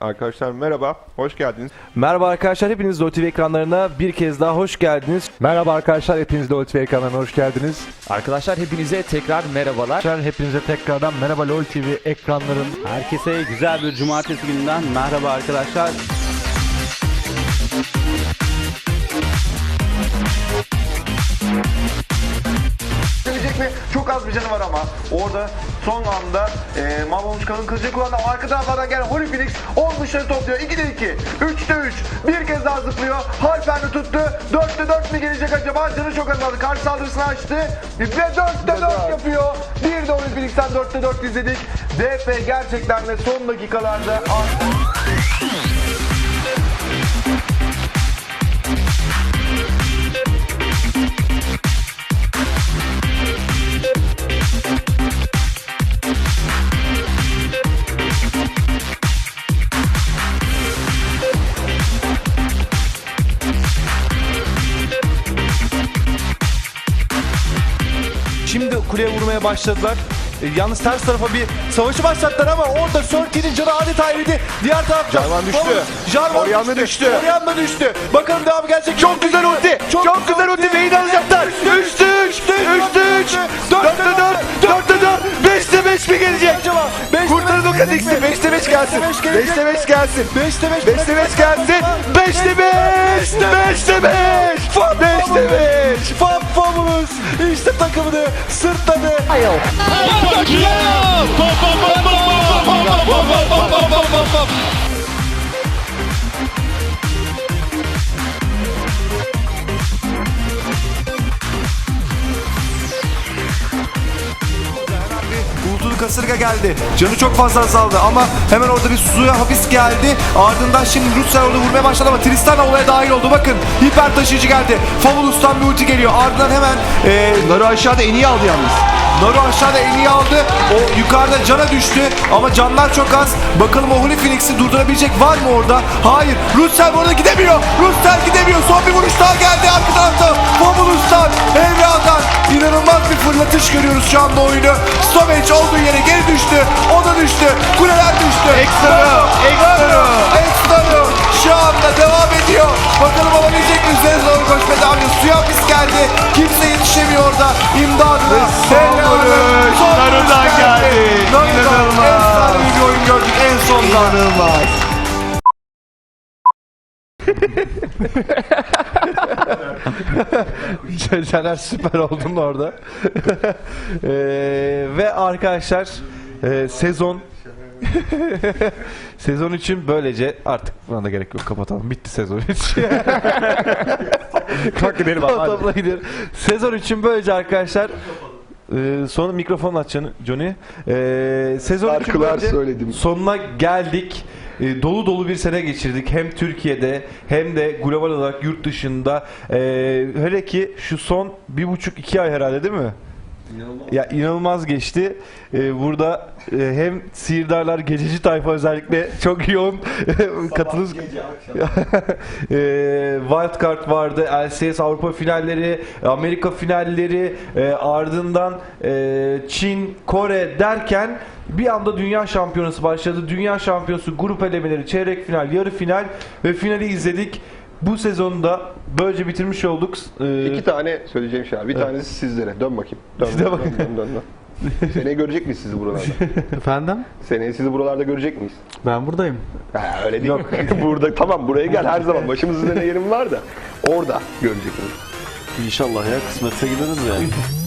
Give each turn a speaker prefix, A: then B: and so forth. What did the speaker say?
A: Arkadaşlar merhaba, hoş geldiniz.
B: Merhaba arkadaşlar, hepiniz Doti TV ekranlarına bir kez daha hoş geldiniz.
C: Merhaba arkadaşlar, hepiniz LoL TV kanalına hoş geldiniz.
D: Arkadaşlar hepinize tekrar merhabalar.
C: Arkadaşlar hepinize tekrardan merhaba LoL TV ekranların.
E: Herkese güzel bir cumartesi gününden merhaba arkadaşlar.
F: Gelecek mi? Çok az bir canı var ama orada son anda e, mahvolmuş kalın kılıcı kullandı. Arka taraflardan gelen Holy Phoenix 10 dışarı topluyor. 2'de 2, 3'te 3. Bir kez daha zıplıyor. Halper'de tuttu. 4'te 4 mi gelecek acaba? Canı çok azaldı. Karşı saldırısını açtı. Ve 4'te 4 yapıyor. Bir de Holy Phoenix'ten 4'te 4 izledik. DP gerçekten de son dakikalarda
B: Şimdi kuleye vurmaya başladılar. E, yalnız ters tarafa bir savaşı başlattılar ama orada Sörki'nin canı adeta eridi. Diğer tarafta
A: Jarvan düştü.
B: Jarvan
A: Orianna
B: düştü.
A: düştü.
B: Orianna düştü. Bakalım devam gelecek. Çok güzel ulti. Çok, güzel ulti. Vayne alacaklar. 3'te 3. 3'te 3. 4'te 4. 4'te 4. 5'te 5 mi gelecek? Kurtarın o Kha'Zix'i. 5'te 5 gelsin. 5'te 5 gelsin. 5'te 5. 5'te 5 gelsin. 5'te 5. 5'te 5. 5'te 5. Fab Fabulous. İşte takımını sırtladı.
G: Uğultulu kasırga geldi. Canı çok fazla azaldı ama hemen orada bir Suzu'ya hapis geldi. Ardından şimdi Ruslar orada vurmaya başladı ama Tristana olaya dahil oldu. Bakın hiper taşıyıcı geldi. Fabulus'tan bir ulti geliyor. Ardından hemen e, Naru aşağıda en iyi aldı yalnız. Naru aşağıda en iyi aldı. O yukarıda cana düştü ama canlar çok az. Bakalım o Holy Phoenix'i durdurabilecek var mı orada? Hayır. Russell orada gidemiyor. Russell gidemiyor. Son bir vuruş daha geldi arka tarafta. Evra'dan inanılmaz bir fırlatış görüyoruz şu anda oyunu. Stovage olduğu yere geri düştü. O da düştü. Kuleler düştü. Ekstra. Ekstra. Ekstra. Şu anda devam ediyor. Bakalım alabilecek mi? Üzerine doğru koşmaya devam ediyor. Suya hapis geldi. Kimse yetişemiyor orada. İmdadına.
A: vuruş. Naru'dan geldi.
G: İnanılmaz. Efsane bir oyun gördük en sonda. İnanılmaz.
B: Caner süper oldun orada. Eee, ve arkadaşlar eee, sezon sezon için böylece artık buna da gerek yok kapatalım. Bitti sezon için.
C: Kalk gidelim abi. hadi.
B: Topla gidiyor. Sezon için böylece arkadaşlar eee sonra mikrofon açacaksın Johnny. Eee sezon için
A: Şarkılar söyledim.
B: sonuna geldik. Eee, dolu dolu bir sene geçirdik. Hem Türkiye'de hem de global olarak yurt dışında. Eee hele ki şu son bir buçuk iki ay herhalde değil mi? Ya inanılmaz geçti. Ee, burada e, hem Siirdarlar gececi tayfa özellikle çok yoğun katılım. ee, Wildcard vardı, LCS Avrupa finalleri, Amerika finalleri, e, ardından e, Çin, Kore derken bir anda Dünya Şampiyonası başladı. Dünya Şampiyonası grup elemeleri, çeyrek final, yarı final ve finali izledik. Bu sezonu da böylece bitirmiş olduk. Ee,
A: İki tane söyleyeceğim şey var. Bir tanesi sizlere. Dön bakayım. Dön,
B: Dön
A: dön,
B: bakayım.
A: dön, dön, dön. Seneye görecek miyiz sizi buralarda?
C: Efendim?
A: Seneye sizi buralarda görecek miyiz?
C: Ben buradayım.
A: Ha, öyle değil. Burada tamam buraya gel her zaman. Başımızın üzerine yerim var da. Orada görecek miyiz?
E: İnşallah ya kısmetse gideriz yani.